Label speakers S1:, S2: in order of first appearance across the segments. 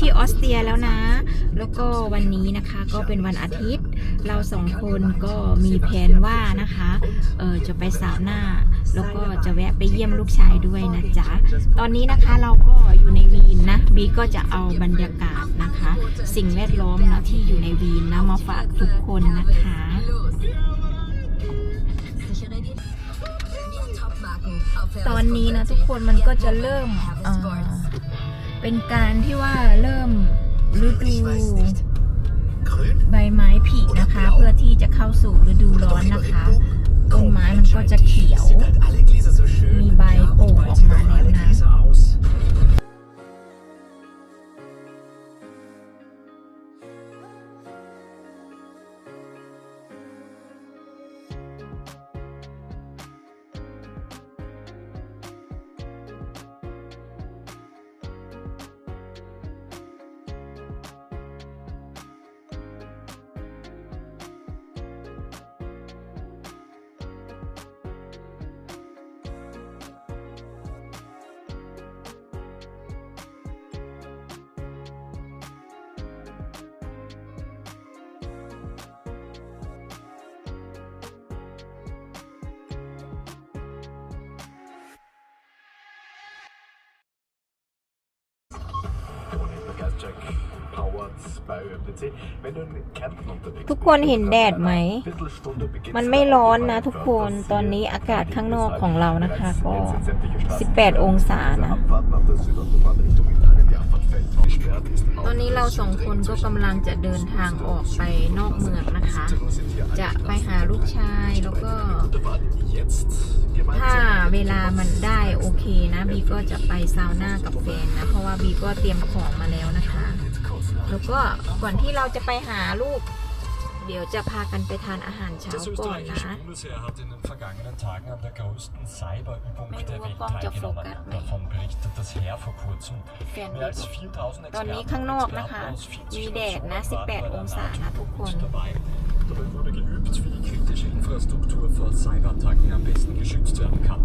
S1: ที่ออสเตรียแล้วนะ แล้วก็วันนี้นะคะก็เป็นวันอาทิตย์ เราสองคนก็มีแผนว่านะคะเออจะไปสาวหน้า แล้วก็จะแวะไปเยี่ยมลูกชายด้วยนะจ๊ะ ตอนนี้นะคะเราก็อยู่ในวีนนะบีก็จะเอาบรรยากาศนะคะ สิ่งแวดล้อมนะที่อยู่ในวีนนะมาฝากทุกคนนะคะตอนนี้นะทุกคนมันก็จะเริ่ม เป็นการที่ว่าเริ่มฤดูใบไม้ผลินะคะ เพื่อที่จะเข้าสู่ฤดูร้อนนะคะต้นไม้มันก็จะเขียว มีใบโป่งออกมาแล้วนะ ทุกคนเห็นแดดไหม มันไม่ร้อนนะทุกคน ตอนนี้อากาศข้างนอกของเรานะคะ ก็ 18 องศานะ ตอนนี้เราสองคนก็กำลังจะเดินทางออกไปนอกเมืองนะคะ จะไปหาลูกชายแล้วก็ ถ้าเวลามันได้โอเคนะบีก็จะไปซาวน่ากับแฟนนะ เพราะว่าบีก็เตรียมของมาแล้วนะคะ แล้วก็ก่อนที่เราจะไปหาลูก เดี๋ยวจะพากันไปทานอาหารเช้า
S2: Das
S1: ก่อน
S2: österreichische
S1: นะ
S2: Bundesheer hat in den vergangenen Tagen an der größten Cyberübung
S1: Mein
S2: der Welt
S1: Oberkopf, der
S2: teilgenommen.
S1: Vogel, mein-
S2: Davon berichtet das Heer vor kurzem.
S1: แฟน
S2: Mehr
S1: บี
S2: als 4000
S1: ตอนนี้
S2: Experten
S1: ข้างนอก
S2: und
S1: นะคะ
S2: Experten aus 40
S1: มีแดดนะ
S2: Nationen waren bei
S1: 18
S2: der
S1: องศานะทุกคน
S2: NATO dabei. Dabei wurde geübt, wie die kritische Infrastruktur vor Cyberattacken am besten geschützt werden kann.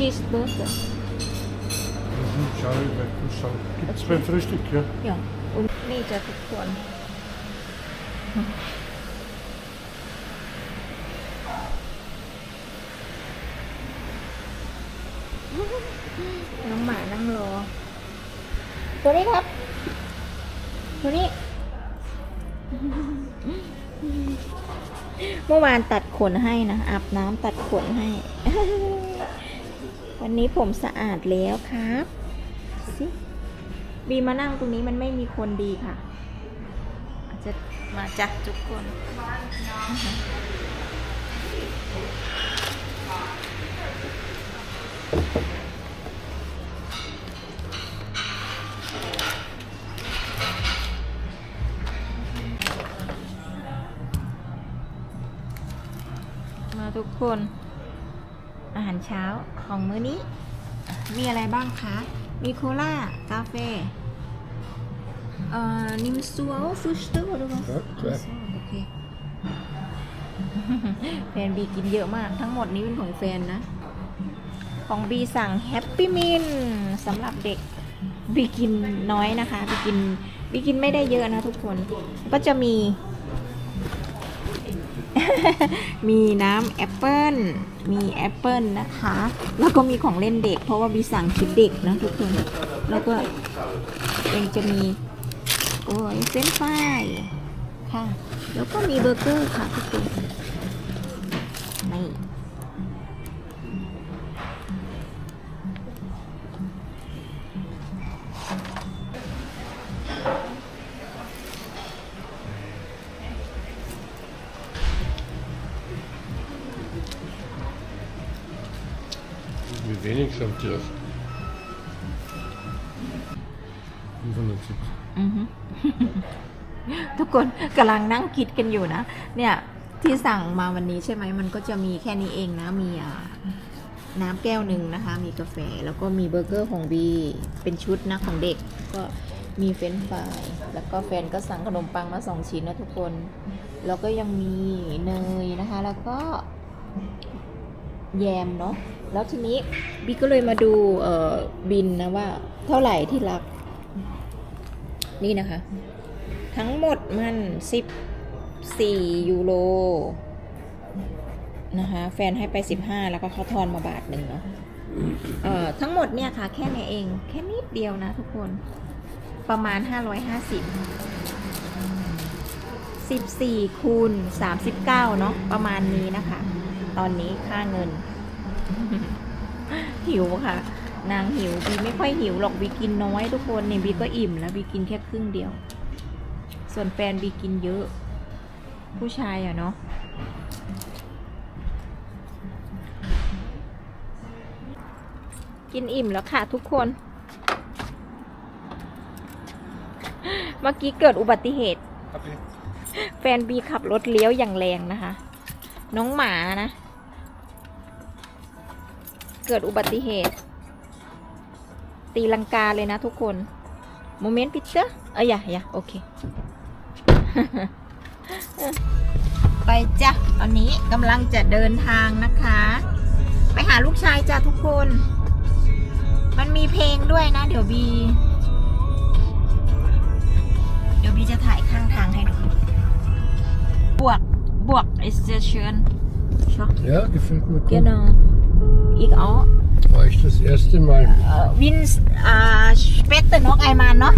S1: ร์
S3: Mhm, Schau, weil du schau. Gibt's beim Frühstück, ja?
S1: อย่างอุ่นนี่จะทุกคนน้องหมานั่งรอ ตัวนี้ครับ ตัวนี้ เมื่อวานตัดขนให้นะอาบน้ำตัดขนให้ วันนี้ผมสะอาดแล้วครับสิบีมานั่งตรงนี้มันไม่มีคนดีค่ะอาจจะมาจักทุกคน มาทุกคน อาหารเช้าของมื้อนี้ มีอะไรบ้างคะ มีโคลากาแฟเอ่อนิมซัวฟูสเตอร์หรือเปล่า
S3: ครับครับ
S1: โอเคแฟนบีกินเยอะมาก ทั้งหมดนี้เป็นของแฟนนะ ของบีสั่งแฮปปี้มินสำหรับเด็กบีกินน้อยนะคะบีกินบีกินไม่ได้เยอะนะทุกคน ก็จะมี มีน้ำแอปเปิ้ลมีแอปเปิ้ลนะคะ แล้วก็มีของเล่นเด็ก เพราะว่าบีสั่งชุดเด็กนะทุกคน แล้วก็ยังจะมี โอ้ยเฟรนไฟรายค่ะ แล้วก็มีเบอร์เกอร์ค่ะทุกคนนี่ กำลังนั่งคิดกันอยู่นะ เนี่ยที่สั่งมาวันนี้ใช่ไหมมันก็จะมีแค่นี้เองนะ มีอ่าน้ำแก้วหนึ่งนะคะ มีกาแฟแล้วก็มีเบอร์เกอร์ของบีเป็นชุดนะของเด็ก ก็มีเฟรนฟรายแล้วก็แฟนก็สั่งขนมปังมาสองชิ้นนะทุกคน แล้วก็ยังมีเนยนะคะ แล้วก็แยมเนาะแล้วทีนี้บีก็เลยมาดูเอ่อบินนะว่าเท่าไหร่ที่รัก นี่นะคะ ทั้งหมดมัน14ยูโรนะคะแฟนให้ไป15แล้วก็เขาทอนมาบาทหนึ่งเนาะเอ่อทั้งหมดเนี่ยค่ะ แค่เนี้ยเอง แค่นิดเดียวนะทุกคนประมาณ550 14คูณ39เนาะประมาณนี้นะคะ ตอนนี้ค่าเงิน หิวค่ะ นางหิวบีไม่ค่อยหิวหรอกบีกินน้อยทุกคนเนี่ยบีก็อิ่มแล้วบีกินแค่ครึ่งเดียว ส่วนแฟนบีกินเยอะ ผู้ชายอะเนาะกินอิ่มแล้วค่ะทุกคน เมื่อกี้เกิดอุบัติเหตุ แฟนบีขับรถเลี้ยวอย่างแรงนะคะ น้องหมานะ เกิดอุบัติเหตุ ตีลังกาเลยนะทุกคน โมเมนต์พิเตอร์เอ้ยอย่าอย่าโอเค ไปจ้ะตอนนี้กำลังจะเดินทางนะคะ ไปหาลูกชายจ้ะทุกคน มันมีเพลงด้วยนะ เดี๋ยวบี เดี๋ยวบีจะถ่ายข้างทางให้ดู บวกบวก ist sehr schön Schau.
S3: Ja, gefällt mir gut.
S1: Genau. Ich auch.
S3: War ich das erste Mal.
S1: Äh, Wins äh, später noch einmal, ne?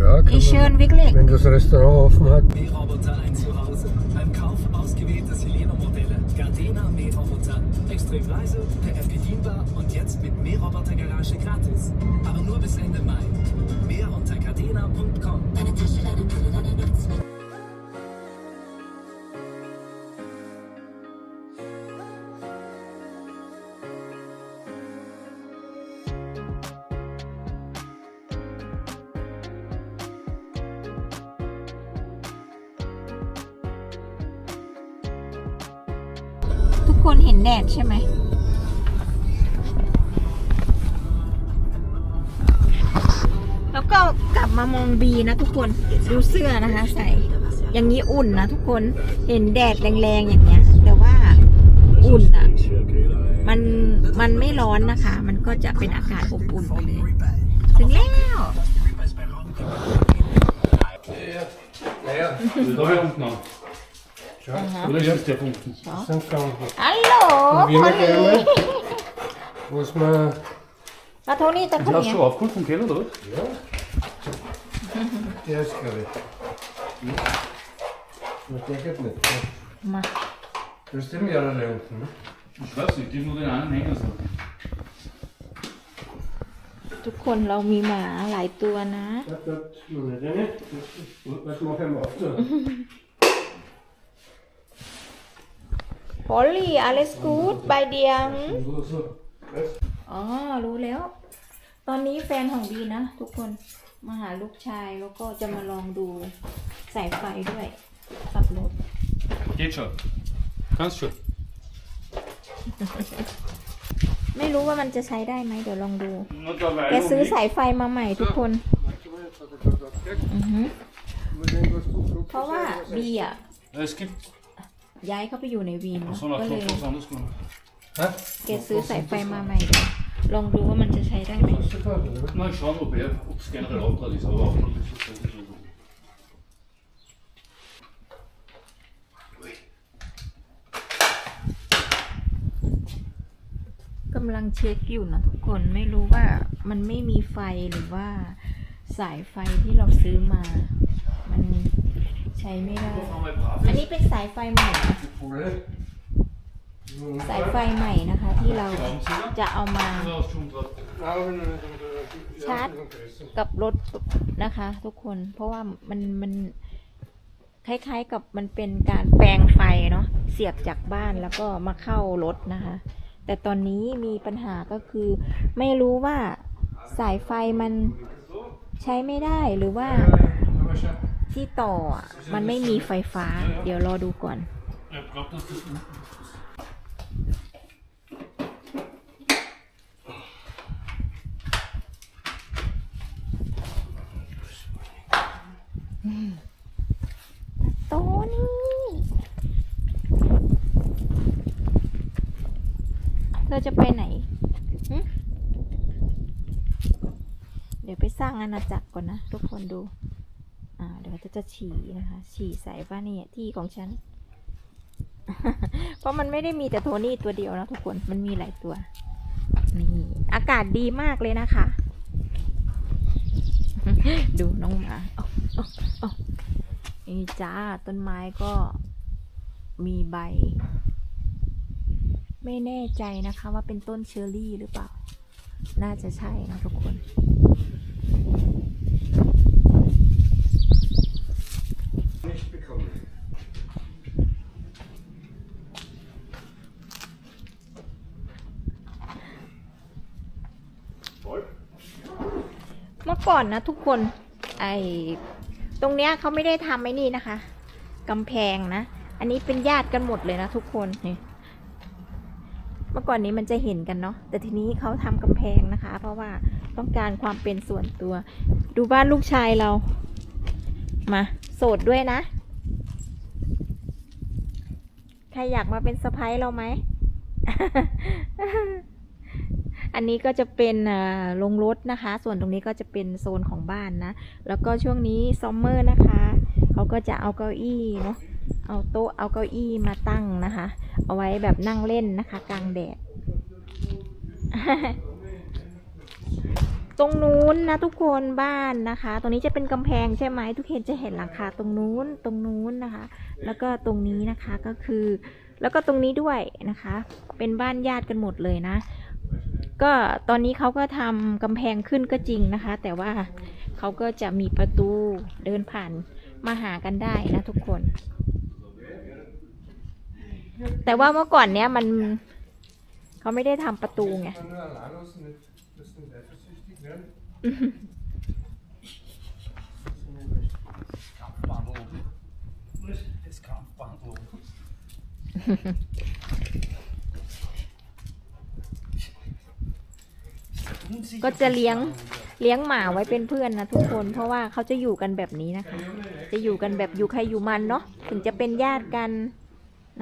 S3: Ja, man,
S1: schön, wirklich.
S3: wenn das Restaurant offen hat.
S4: Mähroboter ein Zuhause. Beim Kauf ausgewählte Seleno-Modelle. Gardena Mähroboter. Extrem leise, per App bedienbar und jetzt mit Mähroboter-Garage gratis. Aber nur bis Ende Mai. Mehr unter gardena.com.
S1: ทุก คนเห็นแดดใช่ไหมแล้วก็กลับมามองบีนะทุกคนดูเสื้อนะคะใส่ อย่างนี้อุ่นนะทุกคนเห็นแดดแรงๆอย่างเงี้ย แต่ว่าอุ่นอะ มันมันไม่ร้อนนะคะ มันก็จะเป็นอากาศอบอุ่นไปเลยถึงแล้ว
S3: Naja,
S5: Da wir unten an.
S3: schau.
S5: Oder ist es der von unten?
S3: Sind gegangen.
S1: ฮัลโหล
S3: Und wir
S1: คน
S3: nicht
S1: นี้
S3: einmal, was man.
S1: มาโทนี่จะคน
S5: Die hast du
S1: นี้
S5: schon aufgeholt vom Keller, oder was?
S3: Ja. Der ist, glaube ich. Na, der geht nicht. ne?
S1: มา
S3: Du hast ja mehrere unten. Ne?
S5: Ich weiß nicht, die nur den einen hängen so.
S1: ทุกคนเรามีหมาหลายตัวนะ
S3: Ja, dort noch nicht rein. Was mache ich mal auf? da?
S1: พอลลี่อเลสกูดบายเดีย ง
S3: Und wo so? Was?
S1: อ๋อ รู้แล้ว ตอนนี้แฟนของบีนะ ทุกคน มาหาลูกชายแล้วก็จะมาลองดูสายไฟด้วยขับรถ
S5: Geht schon. Kannst schon.
S1: ไม่รู้ว่ามันจะใช้ได้ไหมเดี๋ยวลองดู
S5: Na, da
S1: แกซื้อสายไฟมาใหม่ทุกคนอือฮึ
S3: Muss irgendwas gucken.
S1: เพราะว่าบีอะ
S5: Es gibt
S1: ย้ายเข้าไปอยู่ในวีนเนอะ
S5: so nach
S1: ก็เลย
S5: Knopf was anderes gemacht.
S3: Hä?
S1: แกซื้อสายไฟมาใหม่เดี๋ยวลองดูว่ามันจะใช้ได้ไหม
S3: Hast du da, oder?
S5: Mal schauen, ob er, ob es generell Auftrag ist, aber Auftrag ist es sowieso gut.
S1: กำลังเช็คอยู่นะทุกคนไม่รู้ว่ามันไม่มีไฟหรือว่าสายไฟที่เราซื้อมามันใช้ไม่ได้
S5: Doch einmal brav
S1: อัน
S5: ist.
S1: นี้เป็นสายไฟใหม่นะ
S3: Voll.
S1: สายไฟใหม่นะคะที่เราจะเอามา
S5: Da hast du schon drauf.
S1: Schad. กับรถนะคะ ทุกคนเพราะว่ามันมันคล้ายๆกับมันเป็นการแปลงไฟเนาะเสียบจากบ้านแล้วก็มาเข้ารถนะคะ แต่ตอนนี้มีปัญหาก็คือ ไม่รู้ว่าสายไฟมันใช้ไม่ได้หรือว่า ที่ต่อมันไม่มีไฟฟ้า เดี๋ยวรอดูก่อน โตนี่ เราจะไปไหน เดี๋ยวไปสร้างอาณาจักรก่อนนะ ทุกคนดู ดี๋ยวจะจะฉี่นะคะ ฉี่ใส่ว่านี่ที่ของฉัน เพราะมันไม่ได้มีแต่โทนี่ตัวเดียวนะทุกคน มันมีหลายตัว นี่ อากาศดีมากเลยนะคะ ดูน้องหมาเอาเอาเอานี่จ้า ต้นไม้ก็มีใบ ไม่แน่ใจนะคะว่าเป็นต้นเชอร์รี่หรือเปล่า น่าจะใช่นะทุกคน
S3: Nicht bekommen.
S1: เมื่อ ก่อนนะทุกคน ไอตรงเนี้ยเขาไม่ได้ทำไอ้นี่นะคะกำแพงนะ อันนี้เป็นญาติกันหมดเลยนะทุกคนนี่เมื่อก่อนนี้มันจะเห็นกันเนาะ แต่ทีนี้เขาทำกำแพงนะคะ เพราะว่าต้องการความเป็นส่วนตัว ดูบ้านลูกชายเรา มา โสดด้วยนะ ใครอยากมาเป็นสะพ้ายเราไหม อันนี้ก็จะเป็นอ่าโรงรถนะคะ ส่วนตรงนี้ก็จะเป็นโซนของบ้านนะ แล้วก็ช่วงนี้ซัมเมอร์นะคะเขาก็จะเอาเก้าอี้เนาะเอาโต๊ะเอาเก้าอี้มาตั้งนะคะ เอาไว้แบบนั่งเล่นนะคะ กลางแดด ตรงนู้นนะทุกคนบ้านนะคะ ตรงนี้จะเป็นกำแพงใช่ไหมทุกคนจะเห็นหลังคาตรงนู้นตรงนู้นนะคะ แล้วก็ตรงนี้นะคะก็คือ แล้วก็ตรงนี้ด้วยนะคะ เป็นบ้านญาติกันหมดเลยนะ ก็ตอนนี้เขาก็ทำกำแพงขึ้นก็จริงนะคะ แต่ว่าเขาก็จะมีประตูเดินผ่านมาหากันได้นะทุกคน แต่ว่าเมื่อก่อนเนี้ยมันเขาไม่ได้ทำประตูไง
S3: Kann nur allein lassen, nicht, dass nicht eifersüchtig werden.
S5: Kampfband oben. Das Kampfband oben.
S1: ก็จะเลี้ยงเลี้ยงหมาไว้เป็นเพื่อนนะทุกคน เพราะว่าเขาจะอยู่กันแบบนี้นะคะ จะอยู่กันแบบอยู่ใครอยู่มันเนาะถึงจะเป็นญาติกัน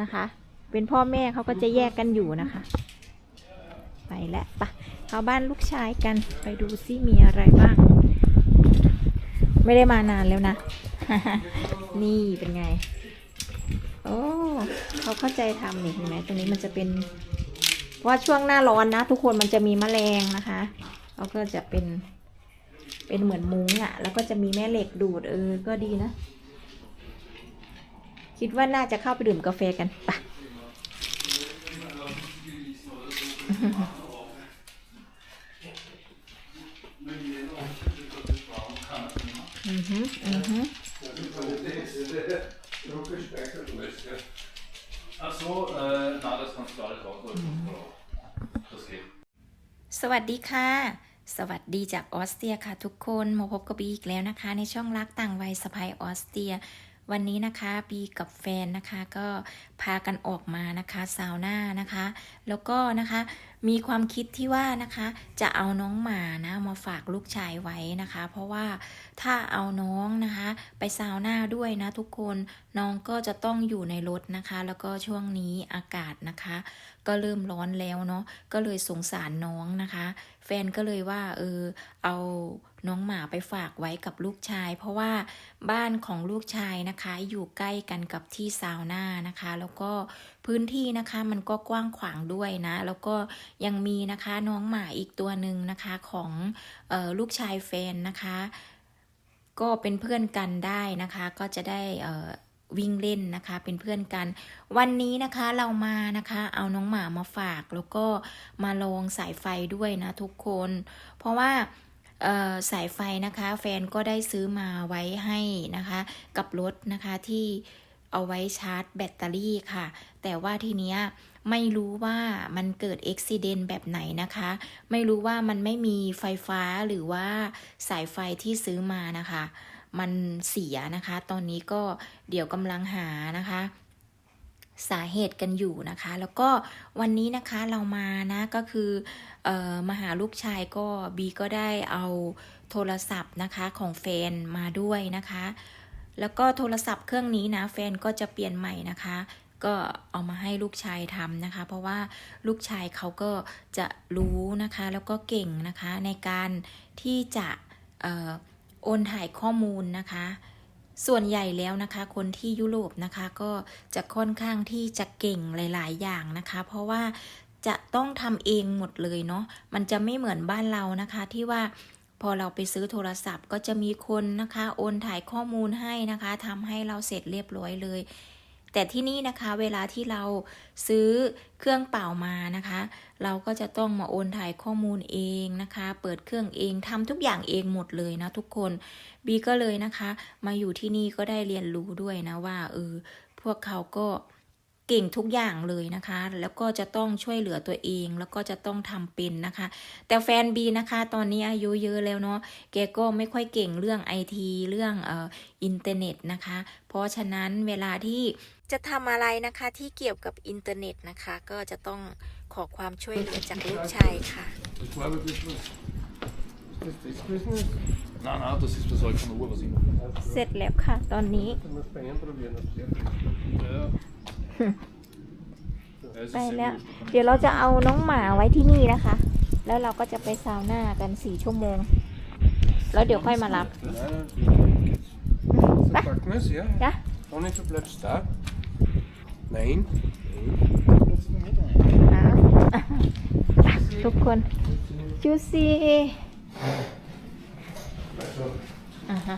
S1: นะคะ เป็นพ่อแม่เขาก็จะแยกกันอยู่นะคะ ไปแล้วปะเข้าบ้านลูกชายกันไปดูซิมีอะไรบ้าง ไม่ได้มานานแล้วนะ นี่เป็นไง โอ้เขาเข้าใจทำนี่เห็นไหมตรงนี้มันจะเป็น ว่าช่วงหน้าร้อนนะ ทุกคนมันจะมีแมลงนะคะเขาก็จะเป็นเป็นเหมือนมุ้งอะ่ะ แล้วก็จะมีแม่เหล็กดูดเออ ก็ดีนะ คิดว่าน่าจะเข้าไปดื่มกาแฟกันไปะอือหืออือหือ
S5: Ach so, äh, na, das kannst du alles rausholen. Das geht.
S1: สวัสดีค่ะ สวัสดีจากออสเตรียค่ะทุกคน มาพบกับบีอีกแล้วนะคะ ในช่องรักต่างวัยสะพายออสเตรีย วันนี้นะคะบีกับแฟนนะคะก็พากันออกมานะคะซาวน่านะคะ แล้วก็นะคะมีความคิดที่ว่านะคะ จะเอาน้องหมานะมาฝากลูกชายไว้นะคะ เพราะว่าถ้าเอาน้องนะคะ ไปซาวน่าด้วยนะทุกคนน้องก็จะต้องอยู่ในรถนะคะ แล้วก็ช่วงนี้อากาศนะคะ ก็เริ่มร้อนแล้วเนาะก็เลยสงสารน้องนะคะ แฟนก็เลยว่า เออ เอาน้องหมาไปฝากไว้กับลูกชาย เพราะว่าบ้านของลูกชายนะคะ อยู่ใกล้กันกับที่ซาวน่านะคะ แล้วก็พื้นที่นะคะมันก็กว้างขวางด้วยนะ แล้วก็ยังมีนะคะน้องหมาอีกตัวหนึ่งนะคะของเออลูกชายแฟนนะคะ ก็เป็นเพื่อนกันได้นะคะ ก็จะได้เออ วิ่งเล่นนะคะ เป็นเพื่อนกัน วันนี้นะคะเรามานะคะ เอาน้องหมามาฝากแล้วก็มาลองสายไฟด้วยนะทุกคน เพราะว่าสายไฟนะคะ แฟนก็ได้ซื้อมาไว้ให้นะคะ กับรถนะคะที่เอาไว้ชาร์จแบตเตอรี่ค่ะ แต่ว่าทีเนี้ยไม่รู้ว่ามันเกิดอุบิเหตุแบบไหนนะคะ ไม่รู้ว่ามันไม่มีไฟฟ้าหรือว่าสายไฟที่ซื้อมานะคะ มันเสียนะคะ ตอนนี้ก็เดี๋ยวกำลังหานะคะสาเหตุกันอยู่นะคะ แล้วก็วันนี้นะคะเรามานะก็คือออมาหาลูกชายก็บีก็ได้เอาโทรศัพท์นะคะของแฟนมาด้วยนะคะ แล้วก็โทรศัพท์เครื่องนี้นะ แฟนก็จะเปลี่ยนใหม่นะคะ ก็เอามาให้ลูกชายทำนะคะ เพราะว่าลูกชายเขาก็จะรู้นะคะ แล้วก็เก่งนะคะในการที่จะ โอนถ่ายข้อมูลนะคะ ส่วนใหญ่แล้วนะคะ คนที่ยุโรปนะคะก็จะค่อนข้างที่จะเก่งหลาย ๆ อย่างนะคะ เพราะว่าจะต้องทำเองหมดเลยเนาะมันจะไม่เหมือนบ้านเรานะคะที่ว่าพอเราไปซื้อโทรศัพท์ก็จะมีคนนะคะ โอนถ่ายข้อมูลให้นะคะทำให้เราเสร็จเรียบร้อยเลย แต่ที่นี่นะคะเวลาที่เราซื้อเครื่องเป่ามานะคะ เราก็จะต้องมาโอนถ่ายข้อมูลเองนะคะ เปิดเครื่องเองทำทุกอย่างเองหมดเลยนะทุกคนบีก็เลยนะคะ มาอยู่ที่นี่ก็ได้เรียนรู้ด้วยนะว่าเออพวกเขาก็เก่งทุกอย่างเลยนะคะ แล้วก็จะต้องช่วยเหลือตัวเอง แล้วก็จะต้องทำเป็นนะคะ แต่แฟนบีนะคะ ตอนนี้อายุเยอะแล้วเนาะ แกก็ไม่ค่อยเก่งเรื่องไอทีเรื่องเอ่ออินเทอร์เน็ตนะคะ เพราะฉะนั้นเวลาที่ จะทำอะไรนะคะที่เกี่ยวกับอินเทอร์เน็ตนะคะ ก็จะต้องขอความช่วยเหลือจากลูกชายค่ะ
S3: Ich glaube, das was. Ist das das Business?
S5: Nein, nein, das ist das halt von der Uhr, was ich mache.
S1: เสร็จแล้วค่ะ ตอนนี้
S3: Du musst bei ihm probieren. Das ist
S5: Ja. Ja, es
S1: ไป
S5: ist sehr
S1: แล้ว
S5: wurscht.
S1: เดี๋ยวเราจะเอาน้องหมาไว้ที่นี่นะคะ แล้วเราก็จะไปซาวน่ากันสี่ชั่วโมง แล้วเดี๋ยวค่อยมารับ
S3: Nein, nein.
S1: Was?
S3: Verpacken wir es, ja?
S1: Ja.
S3: Ohne, du bleibst da. Nein.
S1: ทุกคนจูซี่อ่าฮะ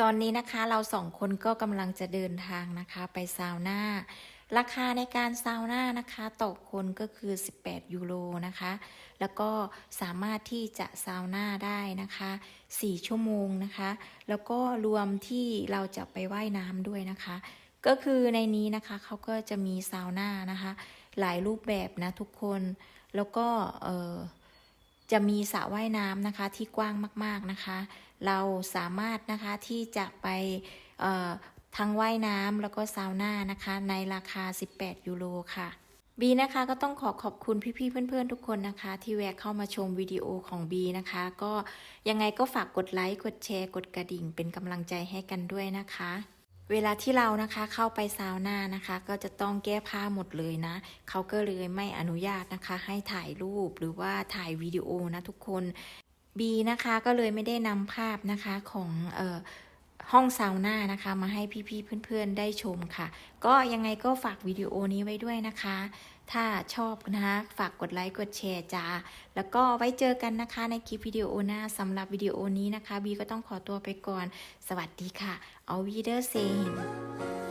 S1: ตอนนี้นะคะเราสองคนก็กำลังจะเดินทางนะคะ ไปซาวน่า ราคาในการซาวน่านะคะต่อคนก็คือ 18 ยูโรนะคะ แล้วก็สามารถที่จะซาวน่าได้นะคะ 4 ชั่วโมงนะคะ แล้วก็รวมที่เราจะไปว่ายน้ำด้วยนะคะ ก็คือในนี้นะคะเขาก็จะมีซาวน่านะคะ หลายรูปแบบนะทุกคน แล้วก็เออจะมีสระว่ายน้ำนะคะที่กว้างมาก ๆนะคะ เราสามารถนะคะที่จะไป ทั้งว่ายน้ำแล้วก็ซาวน่านะคะ ในราคา 18 ยูโรค่ะ บีนะคะก็ต้องขอขอบคุณพี่ๆเพื่อนๆ ทุกคนนะคะ ที่แวะเข้ามาชมวิดีโอของบีนะคะ ก็ยังไงก็ฝากกดไลค์กดแชร์กดกระดิ่ง เป็นกำลังใจให้กันด้วยนะคะเวลาที่เรานะคะเข้าไปซาวน่านะคะ ก็จะต้องแก้ผ้าหมดเลยนะ เขาก็เลยไม่อนุญาตนะคะ ให้ถ่ายรูปหรือว่าถ่ายวิดีโอนะทุกคนบีนะคะก็เลยไม่ได้นำภาพนะคะของเอ่อ ห้องซาวน่านะคะ มาให้พี่ๆเพื่อนๆได้ชมค่ะ ก็ยังไงก็ฝากวิดีโอนี้ไว้ด้วยนะคะ ถ้าชอบนะคะฝากกดไลค์กดแชร์จ้า แล้วก็ไว้เจอกันนะคะในคลิปวิดีโอหน้าสำหรับวิดีโอนี้นะคะบีก็ต้องขอตัวไปก่อน สวัสดีค่ะ เอาวีเดอร์เซน